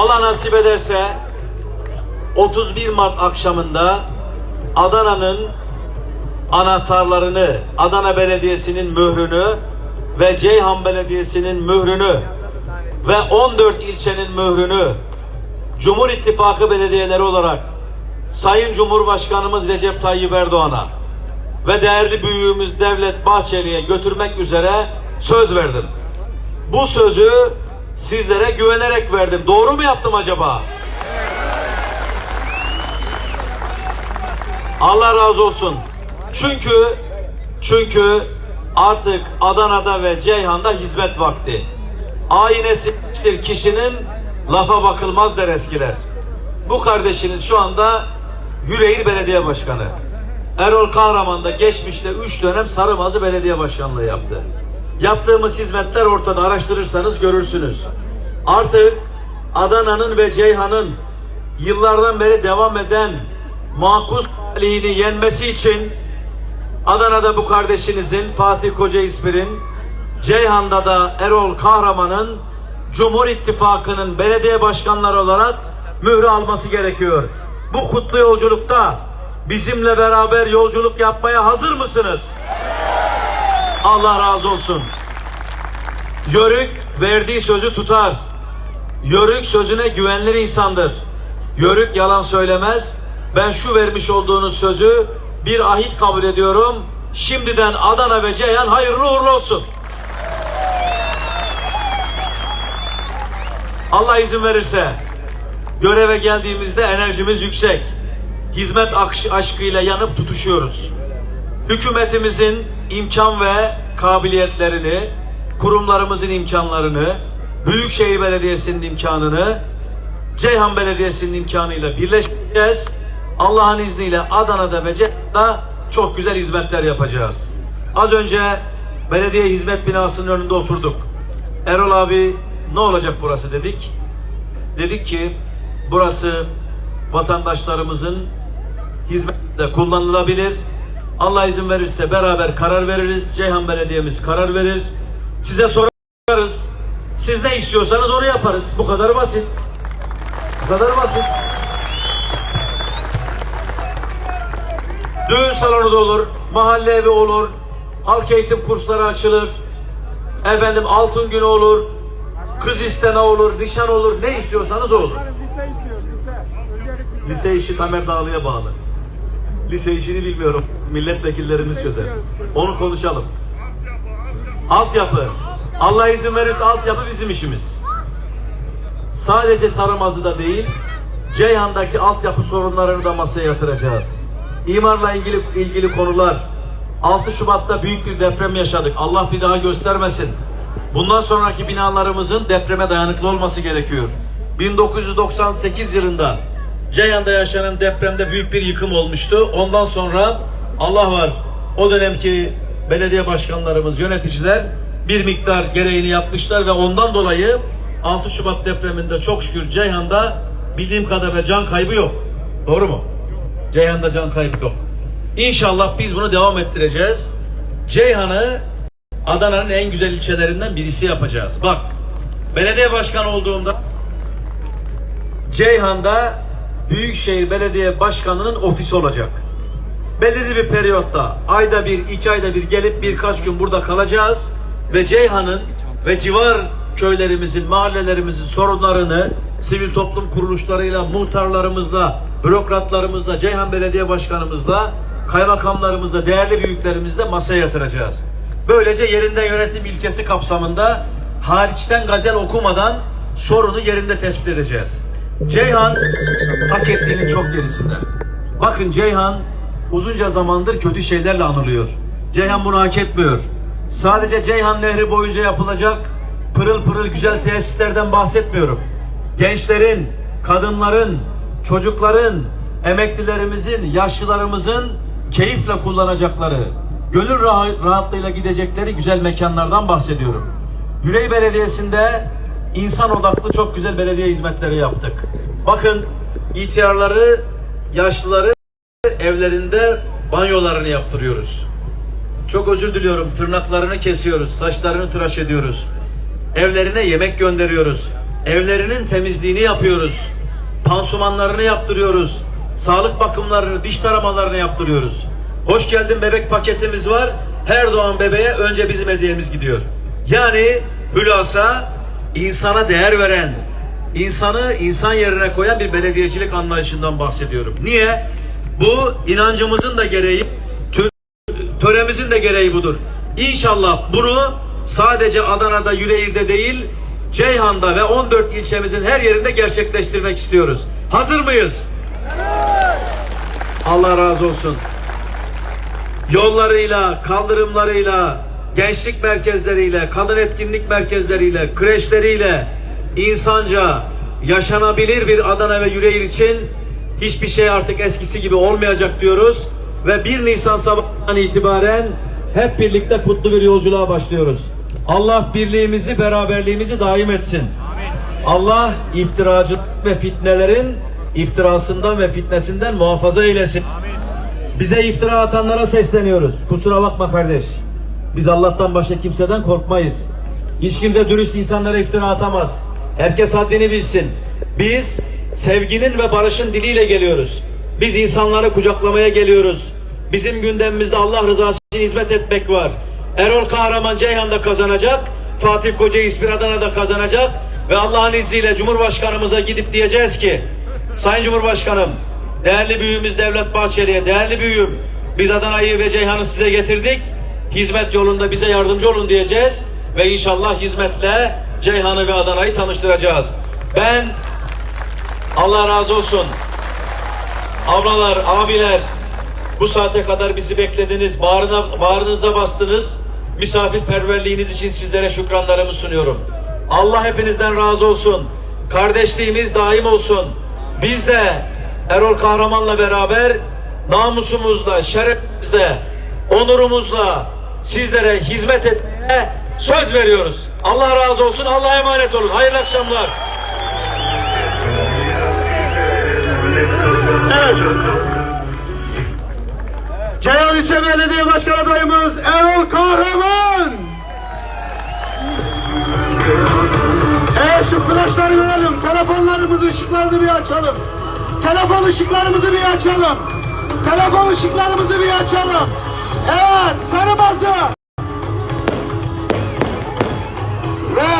Allah nasip ederse 31 Mart akşamında Adana'nın anahtarlarını, Adana Belediyesi'nin mührünü ve Ceyhan Belediyesi'nin mührünü ve 14 ilçenin mührünü Cumhur İttifakı belediyeleri olarak Sayın Cumhurbaşkanımız Recep Tayyip Erdoğan'a ve değerli büyüğümüz Devlet Bahçeli'ye götürmek üzere söz verdim. Bu sözü sizlere güvenerek verdim. Doğru mu yaptım acaba? Allah razı olsun. Çünkü çünkü artık Adana'da ve Ceyhan'da hizmet vakti. Aynesidir kişinin lafa bakılmaz der eskiler. Bu kardeşiniz şu anda Yüreğir Belediye Başkanı. Erol Kahraman da geçmişte 3 dönem Sarımazı Belediye Başkanlığı yaptı. Yaptığımız hizmetler ortada araştırırsanız görürsünüz. Artık Adana'nın ve Ceyhan'ın yıllardan beri devam eden makus talihini yenmesi için Adana'da bu kardeşinizin Fatih Koca İspir'in Ceyhan'da da Erol Kahraman'ın Cumhur İttifakı'nın belediye başkanları olarak mührü alması gerekiyor. Bu kutlu yolculukta bizimle beraber yolculuk yapmaya hazır mısınız? Allah razı olsun. Yörük verdiği sözü tutar. Yörük sözüne güvenilir insandır. Yörük yalan söylemez. Ben şu vermiş olduğunuz sözü bir ahit kabul ediyorum. Şimdiden Adana ve Ceyhan hayırlı uğurlu olsun. Allah izin verirse göreve geldiğimizde enerjimiz yüksek. Hizmet aşkıyla yanıp tutuşuyoruz. Hükümetimizin imkan ve kabiliyetlerini, kurumlarımızın imkanlarını, Büyükşehir Belediyesi'nin imkanını, Ceyhan Belediyesi'nin imkanıyla birleşeceğiz. Allah'ın izniyle Adana'da ve Ceyhan'da çok güzel hizmetler yapacağız. Az önce belediye hizmet binasının önünde oturduk. Erol abi ne olacak burası dedik. Dedik ki burası vatandaşlarımızın hizmetinde kullanılabilir. Allah izin verirse beraber karar veririz. Ceyhan Belediye'miz karar verir. Size sorarız. Siz ne istiyorsanız onu yaparız. Bu kadar basit. Bu kadar basit. Düğün salonu da olur, mahalle evi olur, halk eğitim kursları açılır, efendim altın günü olur, kız isteme olur, nişan olur, ne istiyorsanız olur. Lise istiyor, lise. Öncelik lise. Lise işi Tamer Dağlı'ya bağlı. Lise işini bilmiyorum. Milletvekillerimiz çözer. Onu konuşalım. Altyapı. Allah izin verirse altyapı bizim işimiz. Sadece Sarımazı'da değil, Ceyhan'daki altyapı sorunlarını da masaya yatıracağız. İmarla ilgili ilgili konular. 6 Şubat'ta büyük bir deprem yaşadık. Allah bir daha göstermesin. Bundan sonraki binalarımızın depreme dayanıklı olması gerekiyor. 1998 yılında Ceyhan'da yaşanan depremde büyük bir yıkım olmuştu. Ondan sonra Allah var o dönemki belediye başkanlarımız, yöneticiler bir miktar gereğini yapmışlar ve ondan dolayı 6 Şubat depreminde çok şükür Ceyhan'da bildiğim kadarıyla can kaybı yok. Doğru mu? Ceyhan'da can kaybı yok. İnşallah biz bunu devam ettireceğiz. Ceyhan'ı Adana'nın en güzel ilçelerinden birisi yapacağız. Bak, belediye başkanı olduğumda Ceyhan'da Büyükşehir Belediye Başkanı'nın ofisi olacak. Belirli bir periyotta, ayda bir, iki ayda bir gelip birkaç gün burada kalacağız ve Ceyhan'ın ve civar köylerimizin, mahallelerimizin sorunlarını sivil toplum kuruluşlarıyla, muhtarlarımızla, bürokratlarımızla, Ceyhan Belediye Başkanımızla, kaymakamlarımızla, değerli büyüklerimizle masaya yatıracağız. Böylece yerinden yönetim ilkesi kapsamında hariçten gazel okumadan sorunu yerinde tespit edeceğiz. Ceyhan hak ettiğinin çok gerisinde. Bakın Ceyhan uzunca zamandır kötü şeylerle anılıyor. Ceyhan bunu hak etmiyor. Sadece Ceyhan Nehri boyunca yapılacak pırıl pırıl güzel tesislerden bahsetmiyorum. Gençlerin, kadınların, çocukların, emeklilerimizin, yaşlılarımızın keyifle kullanacakları, gönül rah- rahatlığıyla gidecekleri güzel mekanlardan bahsediyorum. Yüreğir Belediyesi'nde insan odaklı çok güzel belediye hizmetleri yaptık. Bakın ihtiyarları, yaşlıları evlerinde banyolarını yaptırıyoruz. Çok özür diliyorum. Tırnaklarını kesiyoruz, saçlarını tıraş ediyoruz. Evlerine yemek gönderiyoruz. evlerinin temizliğini yapıyoruz. Pansumanlarını yaptırıyoruz. Sağlık bakımlarını, diş taramalarını yaptırıyoruz. Hoş geldin bebek paketimiz var. Her doğan bebeğe önce bizim hediyemiz gidiyor. Yani hülasa insana değer veren, insanı insan yerine koyan bir belediyecilik anlayışından bahsediyorum. Niye? Bu inancımızın da gereği, tö- töremizin de gereği budur. İnşallah bunu sadece Adana'da, Yüreğir'de değil, Ceyhan'da ve 14 ilçemizin her yerinde gerçekleştirmek istiyoruz. Hazır mıyız? Allah razı olsun. Yollarıyla, kaldırımlarıyla, gençlik merkezleriyle, kadın etkinlik merkezleriyle, kreşleriyle insanca yaşanabilir bir Adana ve Yüreğir için hiçbir şey artık eskisi gibi olmayacak diyoruz ve 1 Nisan sabahından itibaren hep birlikte kutlu bir yolculuğa başlıyoruz. Allah birliğimizi, beraberliğimizi daim etsin. Allah iftiracı ve fitnelerin iftirasından ve fitnesinden muhafaza eylesin. Bize iftira atanlara sesleniyoruz. Kusura bakma kardeş. Biz Allah'tan başka kimseden korkmayız. Hiç kimse dürüst insanlara iftira atamaz. Herkes haddini bilsin. Biz sevginin ve barışın diliyle geliyoruz. Biz insanları kucaklamaya geliyoruz. Bizim gündemimizde Allah rızası için hizmet etmek var. Erol Kahraman Ceyhan'da kazanacak. Fatih Koca İspir Adana'da kazanacak. Ve Allah'ın izniyle Cumhurbaşkanımıza gidip diyeceğiz ki Sayın Cumhurbaşkanım, değerli büyüğümüz Devlet Bahçeli'ye, değerli büyüğüm, biz Adana'yı ve Ceyhan'ı size getirdik. Hizmet yolunda bize yardımcı olun diyeceğiz. Ve inşallah hizmetle Ceyhan'ı ve Adana'yı tanıştıracağız. Ben, Allah razı olsun, ablalar, abiler, bu saate kadar bizi beklediniz, bağrına, bağrınıza bastınız. Misafirperverliğiniz için sizlere şükranlarımı sunuyorum. Allah hepinizden razı olsun. Kardeşliğimiz daim olsun. Biz de Erol Kahraman'la beraber namusumuzla, şerefimizle, onurumuzla sizlere hizmet etmeye söz veriyoruz. Allah razı olsun. Allah'a emanet olun. Hayırlı akşamlar. Evet. Ceyhan İlçe Belediye Başkan adayımız Erol Kahraman. Evet şu flaşları görelim. Telefonlarımızın ışıklarını bir açalım. Telefon ışıklarımızı bir açalım. Telefon ışıklarımızı bir açalım. Evet sarı bazı. Ve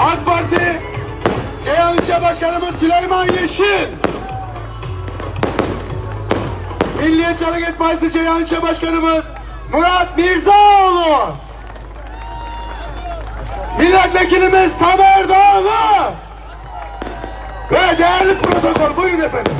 AK Parti Ceyhan İlçe Başkanımız Süleyman Yeşil. Milliyetçi Hareket Partisi Ceyhan İlçe Başkanımız Murat Mirzaoğlu. Milletvekilimiz Tamer Dağlı. Ve değerli protokol buyurun efendim.